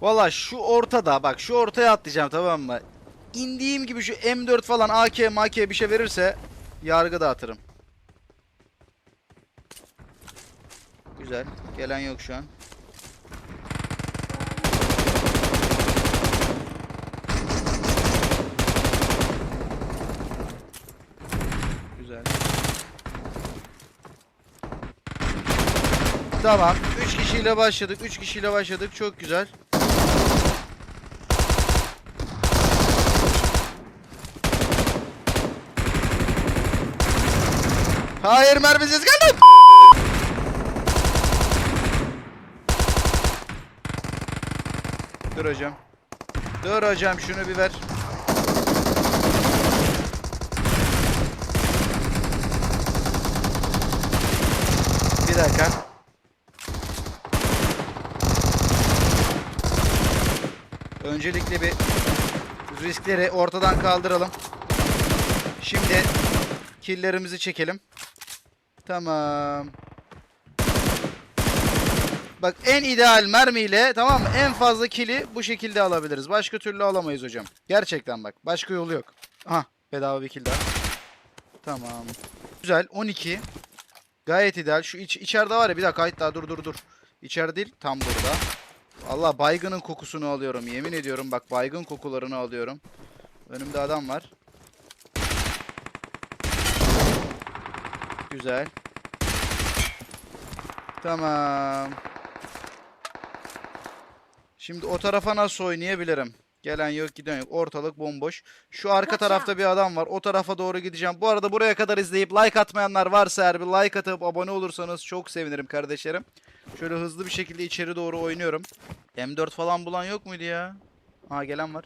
Valla şu ortada bak şu ortaya atlayacağım tamam mı? İndiğim gibi şu M4 falan AK MK bir şey verirse yargı dağıtırım. Güzel. Gelen yok şu an. Güzel. Tamam. 3 kişiyle başladık. 3 kişiyle başladık. Çok güzel. Hayır mermisiz kaldım. Dur hocam. Dur hocam şunu bir ver. Bir dakika. Öncelikle bir riskleri ortadan kaldıralım. Şimdi killlerimizi çekelim. Tamam. Bak en ideal mermiyle tamam mı? En fazla kili bu şekilde alabiliriz. Başka türlü alamayız hocam. Gerçekten bak. Başka yolu yok. Aha bedava bir kill daha. Tamam. Güzel 12. Gayet ideal. Şu iç, içeride var ya bir dakika hayır daha dur dur dur. İçeride değil tam burada. Allah baygının kokusunu alıyorum. Yemin ediyorum bak baygın kokularını alıyorum. Önümde adam var. Güzel. Tamam. Şimdi o tarafa nasıl oynayabilirim? Gelen yok giden yok. Ortalık bomboş. Şu arka tarafta bir adam var. O tarafa doğru gideceğim. Bu arada buraya kadar izleyip like atmayanlar varsa eğer bir like atıp abone olursanız çok sevinirim kardeşlerim. Şöyle hızlı bir şekilde içeri doğru oynuyorum. M4 falan bulan yok muydu ya? Ha gelen var.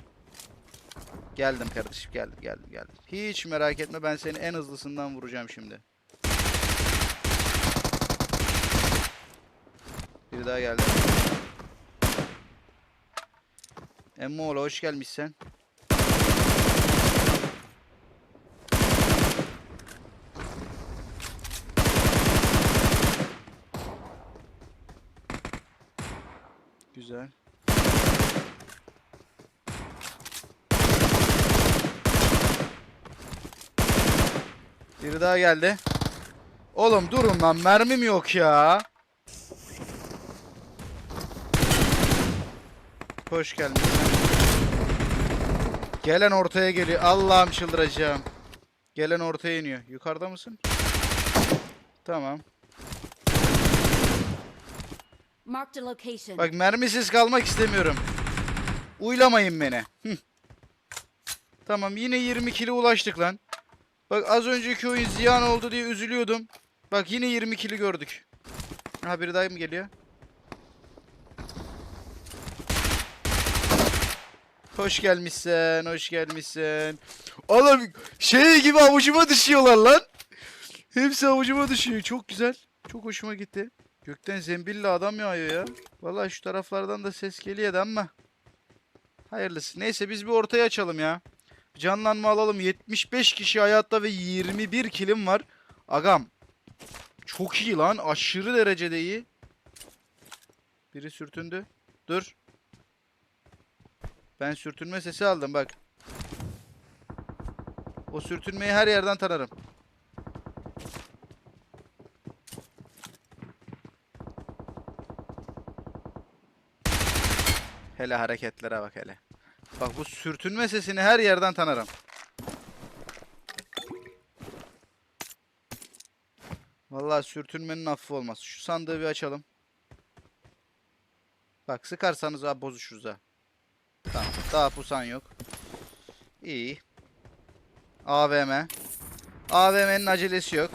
Geldim kardeşim geldim geldim geldim. Hiç merak etme ben seni en hızlısından vuracağım şimdi. Biri daha geldi. Emmoğlu hoş gelmişsin. Güzel. Biri daha geldi. Oğlum durun lan mermim yok ya. Hoş geldin. Gelen ortaya geliyor. Allah'ım çıldıracağım. Gelen ortaya iniyor. Yukarıda mısın? Tamam. Marked a location. Bak mermisiz kalmak istemiyorum. Uylamayın beni. Hıh. Tamam yine 20 kilo ulaştık lan. Bak az önceki oyun ziyan oldu diye üzülüyordum. Bak yine 20 kilo gördük. Ha biri daha mı geliyor? Hoş gelmişsin, hoş gelmişsin. Oğlum şey gibi avucuma düşüyorlar lan. Hepsi avucuma düşüyor. Çok güzel. Çok hoşuma gitti. Gökten zembille adam yağıyor ya. Vallahi şu taraflardan da ses geliyor da ama. Hayırlısı. Neyse biz bir ortaya açalım ya. Canlanma alalım. 75 kişi hayatta ve 21 kilim var. Agam. Çok iyi lan. Aşırı derecede iyi. Biri sürtündü. Dur. Ben sürtünme sesi aldım bak. O sürtünmeyi her yerden tanırım. Hele hareketlere bak hele. Bak bu sürtünme sesini her yerden tanırım. Vallahi sürtünmenin affı olmaz. Şu sandığı bir açalım. Bak sıkarsanız ha bozuşuruz ha. Tamam. Daha pusan yok. İyi. AVM. AVM'nin acelesi yok.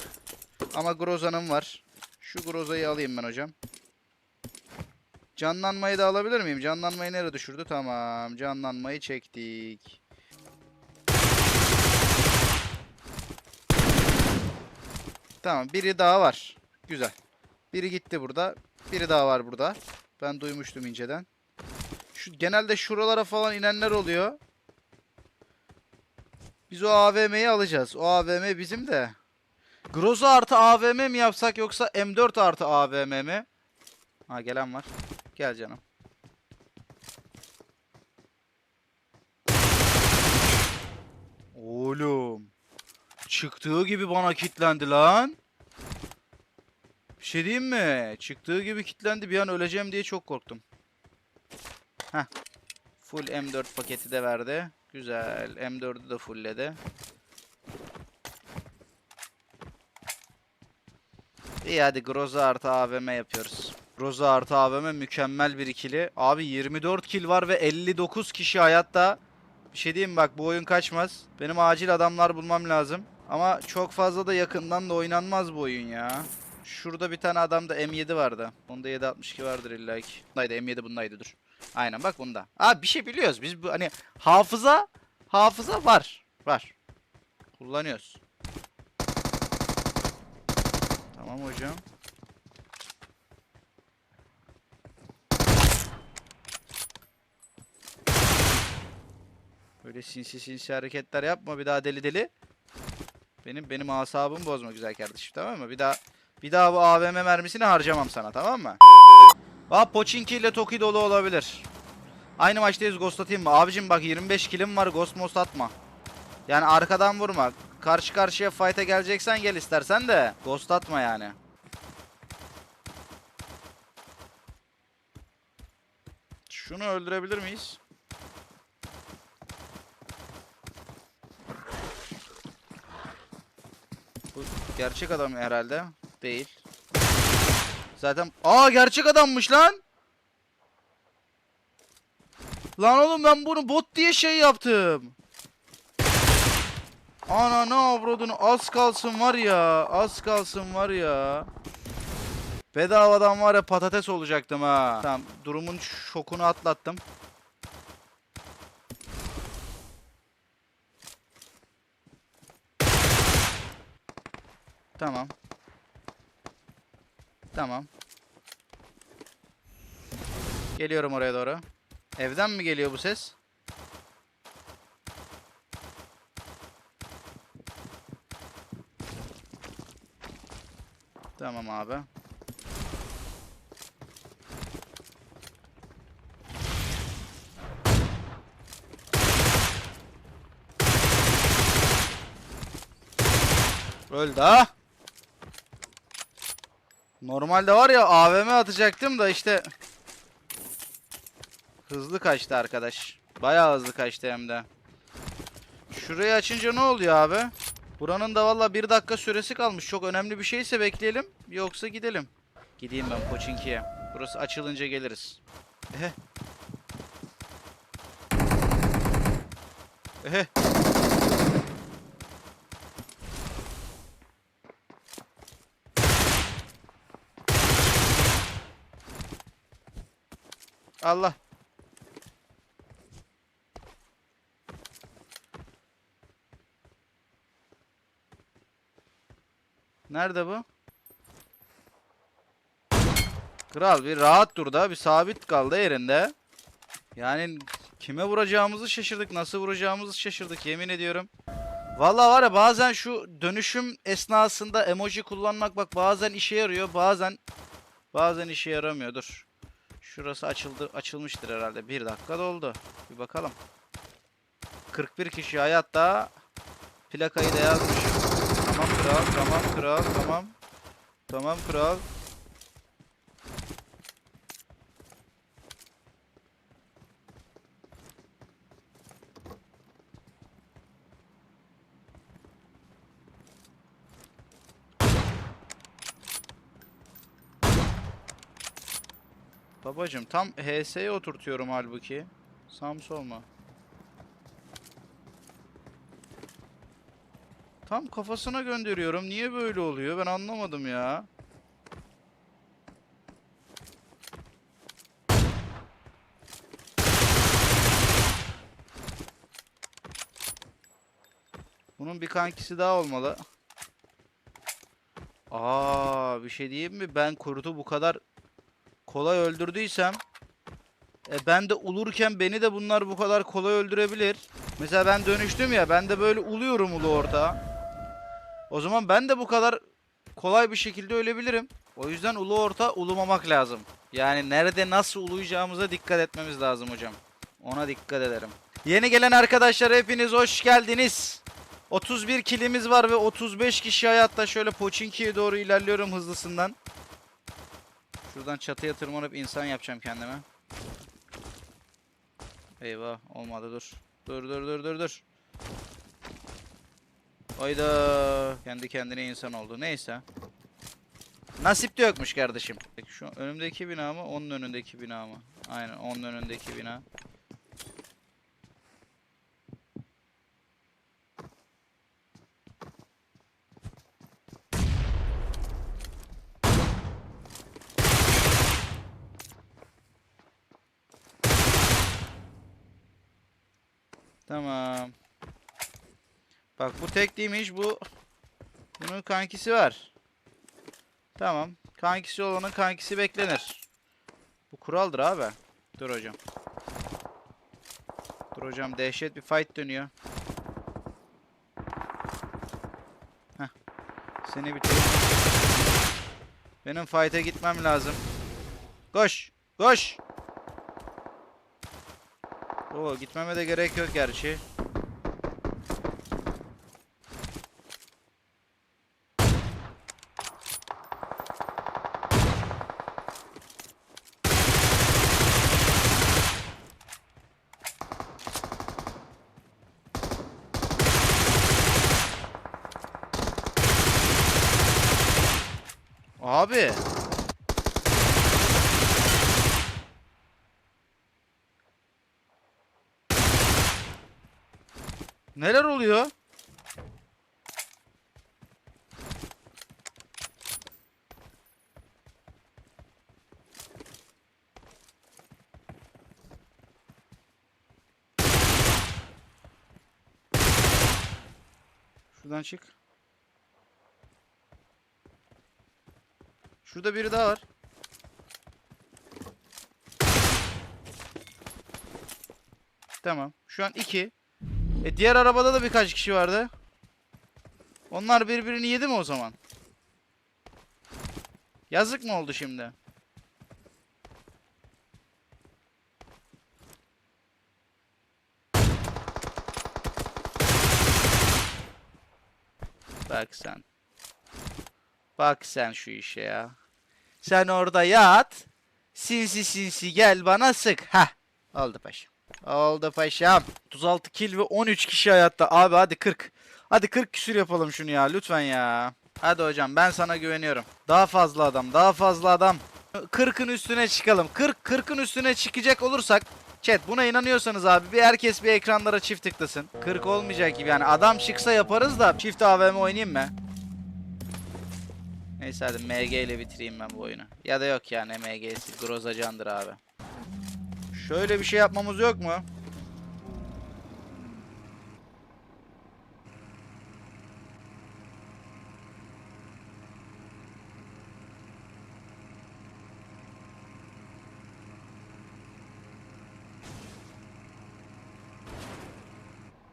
Ama Groza'nın var. Şu Groza'yı alayım ben hocam. Canlanmayı da alabilir miyim? Canlanmayı nereye düşürdü? Tamam. Canlanmayı çektik. Tamam. Biri daha var. Güzel. Biri gitti burada. Biri daha var burada. Ben duymuştum inceden. Şu, genelde şuralara falan inenler oluyor. Biz o AVM'yi alacağız. O AVM bizim de. Groza artı AVM mi yapsak yoksa M4 artı AVM mi? Ha gelen var. Gel canım. Oğlum. Çıktığı gibi bana kitlendi lan. Bir şey diyeyim mi? Çıktığı gibi kitlendi. Bir an öleceğim diye çok korktum. Heh. Full M4 paketi de verdi. Güzel. M4'ü de fullledi. İyi hadi Groza artı AVM yapıyoruz. Groza artı AVM mükemmel bir ikili. Abi 24 kill var ve 59 kişi hayatta. Bir şey diyeyim bak bu oyun kaçmaz. Benim acil adamlar bulmam lazım. Ama çok fazla da yakından da oynanmaz bu oyun ya. Şurada bir tane adamda M7 vardı. Bunda 762 vardır illa ki. Bundaydı M7 bundaydı dur. Aynen bak bunda. Abi bir şey biliyoruz. Biz bu hani hafıza hafıza var. Var. Kullanıyoruz. Tamam hocam. Böyle sinsi sinsi hareketler yapma bir daha deli deli. Benim benim asabımı bozma güzel kardeşim tamam mı? Bir daha bir daha bu AVM mermisini harcamam sana tamam mı? Aa Pochinki ile Toki dolu olabilir. Aynı maçtayız ghost atayım mı? Abicim bak 25 kilim var ghost most atma. Yani arkadan vurma. Karşı karşıya fight'a geleceksen gel istersen de ghost atma yani. Şunu öldürebilir miyiz? Bu gerçek adam herhalde. Değil. Zaten aa gerçek adammış lan. Lan oğlum ben bunu bot diye şey yaptım. Ana ne avradını az kalsın var ya. Az kalsın var ya. Bedavadan var ya patates olacaktım ha. Tamam durumun şokunu atlattım. Tamam. Tamam. Geliyorum oraya doğru. Evden mi geliyor bu ses? Tamam abi. Öldü ha. Normalde var ya AVM atacaktım da işte hızlı kaçtı arkadaş. Bayağı hızlı kaçtı hem de. Şurayı açınca ne oluyor abi? Buranın da valla bir dakika süresi kalmış. Çok önemli bir şeyse bekleyelim. Yoksa gidelim. Gideyim ben Pochinki'ye. Burası açılınca geliriz. Ehe. Ehe. Allah. Nerede bu? Kral bir rahat dur da bir sabit kaldı yerinde. Yani kime vuracağımızı şaşırdık. Nasıl vuracağımızı şaşırdık yemin ediyorum. Vallahi var ya bazen şu dönüşüm esnasında emoji kullanmak bak bazen işe yarıyor bazen bazen işe yaramıyor. Dur. Şurası açıldı açılmıştır herhalde. Bir dakika doldu. Bir bakalım. 41 kişi hayatta. Plakayı da yazmışım. Tamam kral, tamam kral, tamam. Tamam kral. Babacım tam HS'ye oturtuyorum halbuki. Sağ sol mu? Tam kafasına gönderiyorum. Niye böyle oluyor? Ben anlamadım ya. Bunun bir kankisi daha olmalı. Aa, bir şey diyeyim mi? Ben kurtu bu kadar kolay öldürdüysem e, ben de ulurken beni de bunlar bu kadar kolay öldürebilir. Mesela ben dönüştüm ya ben de böyle uluyorum ulu orta. O zaman ben de bu kadar kolay bir şekilde ölebilirim. O yüzden ulu orta ulumamak lazım. Yani nerede nasıl uluyacağımıza dikkat etmemiz lazım hocam. Ona dikkat ederim. Yeni gelen arkadaşlar hepiniz hoş geldiniz. 31 kilimiz var ve 35 kişi hayatta. Şöyle Poçinki'ye doğru ilerliyorum hızlısından. Şuradan çatıya tırmanıp insan yapacağım kendime. Eyvah olmadı dur. Dur dur dur dur dur. Hayda. Kendi kendine insan oldu. Neyse. Nasip de yokmuş kardeşim. Şu önümdeki bina mı? Onun önündeki bina mı? Aynen onun önündeki bina. Tamam. Bak bu tek değilmiş bu. Bunun kankisi var. Tamam. Kankisi olanın kankisi beklenir. Bu kuraldır abi. Dur hocam. Dur hocam dehşet bir fight dönüyor. Heh. Seni bitireyim. Benim fight'e gitmem lazım. Koş. Koş. Oo gitmeme de gerek yok gerçi. Abi. Oluyor? Şuradan çık. Şurada biri daha var. Tamam. Şu an iki. E diğer arabada da birkaç kişi vardı. Onlar birbirini yedi mi o zaman? Yazık mı oldu şimdi? Bak sen. Bak sen şu işe ya. Sen orada yat. Sinsi sinsi gel bana sık. Heh. Oldu paşam. Oldu paşam. 36 kill ve 13 kişi hayatta. Abi hadi 40. Hadi 40 küsür yapalım şunu ya lütfen ya. Hadi hocam ben sana güveniyorum. Daha fazla adam daha fazla adam. 40'ın üstüne çıkalım. 40 40'ın üstüne çıkacak olursak Chat buna inanıyorsanız abi bir herkes bir ekranlara çift tıklasın. 40 olmayacak gibi yani adam çıksa yaparız da çift AVM oynayayım mı? Neyse hadi MG ile bitireyim ben bu oyunu. Ya da yok yani MG'si Groza candır abi. Şöyle bir şey yapmamız yok mu?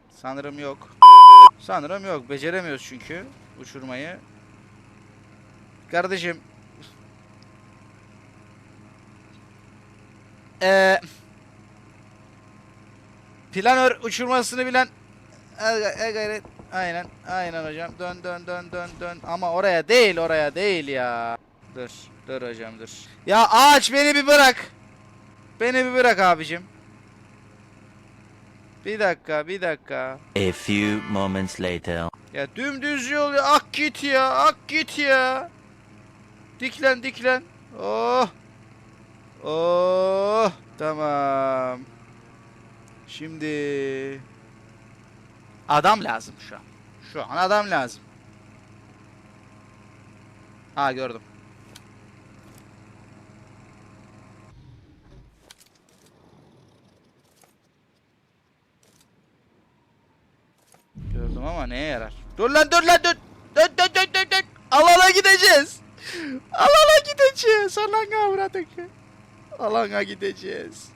Sanırım yok. Sanırım yok. Beceremiyoruz çünkü uçurmayı. Kardeşim. Eee planör uçurmasını bilen e, e, gayret. Aynen aynen hocam. Dön dön dön dön dön. Ama oraya değil oraya değil ya. Dur dur hocam dur. Ya ağaç beni bir bırak. Beni bir bırak abicim. Bir dakika bir dakika. A few moments later. ya dümdüz yol ya. Ak git ya ak git ya. Diklen diklen. Oh. Oh tamam Şimdi adam lazım şu an. Şu an adam lazım. Ha gördüm. Gördüm ama neye yarar? Dur lan dur lan dur. Dön dön dön dön dön. Alana gideceğiz. Alana gideceğiz. Alana avradık. Alana gideceğiz.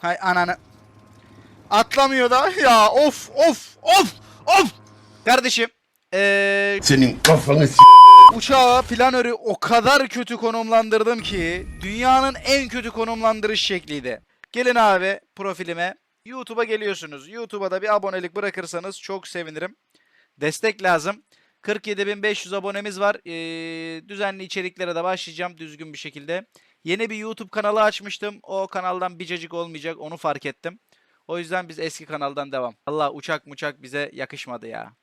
Hay ananı. Atlamıyor da. Ya of of of of. Kardeşim. Eee Senin kafanı s- uçağı planörü o kadar kötü konumlandırdım ki dünyanın en kötü konumlandırış şekliydi. Gelin abi profilime. YouTube'a geliyorsunuz. YouTube'a da bir abonelik bırakırsanız çok sevinirim. Destek lazım. 47.500 abonemiz var. Ee, düzenli içeriklere de başlayacağım düzgün bir şekilde. Yeni bir YouTube kanalı açmıştım. O kanaldan bir cacık olmayacak onu fark ettim. O yüzden biz eski kanaldan devam. Allah uçak muçak bize yakışmadı ya.